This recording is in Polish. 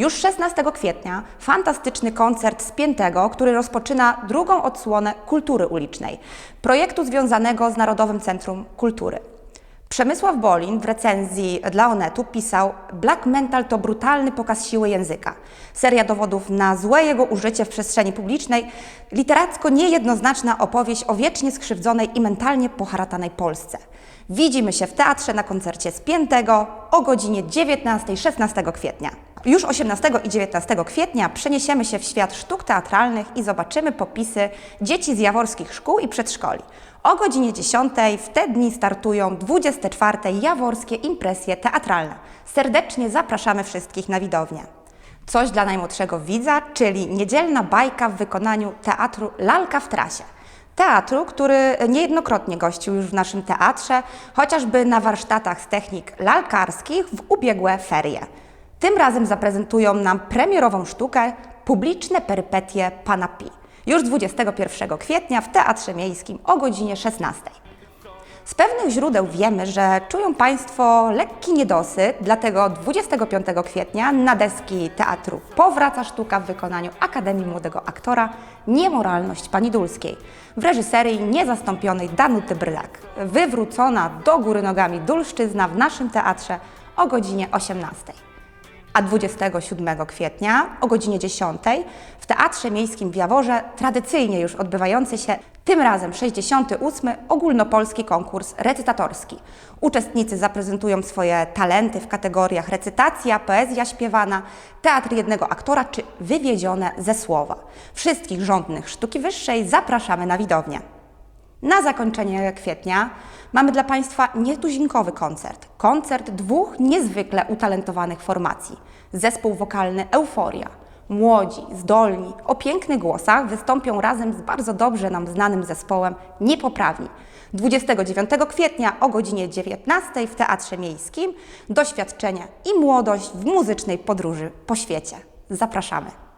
Już 16 kwietnia fantastyczny koncert Spiętego, który rozpoczyna drugą odsłonę kultury ulicznej, projektu związanego z Narodowym Centrum Kultury. Przemysław Bolin w recenzji dla Onetu pisał Black Mental to brutalny pokaz siły języka. Seria dowodów na złe jego użycie w przestrzeni publicznej, literacko niejednoznaczna opowieść o wiecznie skrzywdzonej i mentalnie poharatanej Polsce. Widzimy się w teatrze na koncercie Spiętego o godzinie 19-16 kwietnia. Już 18 i 19 kwietnia przeniesiemy się w świat sztuk teatralnych i zobaczymy popisy dzieci z jaworskich szkół i przedszkoli. O godzinie 10 w te dni startują 24. Jaworskie Impresje Teatralne. Serdecznie zapraszamy wszystkich na widownię. Coś dla najmłodszego widza, czyli niedzielna bajka w wykonaniu teatru Lalka w trasie. Teatru, który niejednokrotnie gościł już w naszym teatrze, chociażby na warsztatach z technik lalkarskich w ubiegłe ferie. Tym razem zaprezentują nam premierową sztukę Publiczne perypetie Pana Pi. Już 21 kwietnia w Teatrze Miejskim o godzinie 16. Z pewnych źródeł wiemy, że czują Państwo lekki niedosyt, dlatego 25 kwietnia na deski teatru powraca sztuka w wykonaniu Akademii Młodego Aktora Niemoralność Pani Dulskiej w reżyserii niezastąpionej Danuty Brylak. Wywrócona do góry nogami Dulszczyzna w naszym teatrze o godzinie 18 a 27 kwietnia o godzinie 10 w Teatrze Miejskim w Jaworze tradycyjnie już odbywający się tym razem 68. ogólnopolski konkurs recytatorski. Uczestnicy zaprezentują swoje talenty w kategoriach recytacja, poezja śpiewana, teatr jednego aktora czy wywiedzione ze słowa. Wszystkich rządnych sztuki wyższej zapraszamy na widownię. Na zakończenie kwietnia mamy dla Państwa nietuzinkowy koncert. Koncert dwóch niezwykle utalentowanych formacji. Zespół wokalny Euforia. Młodzi, zdolni, o pięknych głosach wystąpią razem z bardzo dobrze nam znanym zespołem Niepoprawni. 29 kwietnia o godzinie 19 w Teatrze Miejskim doświadczenie i młodość w muzycznej podróży po świecie. Zapraszamy.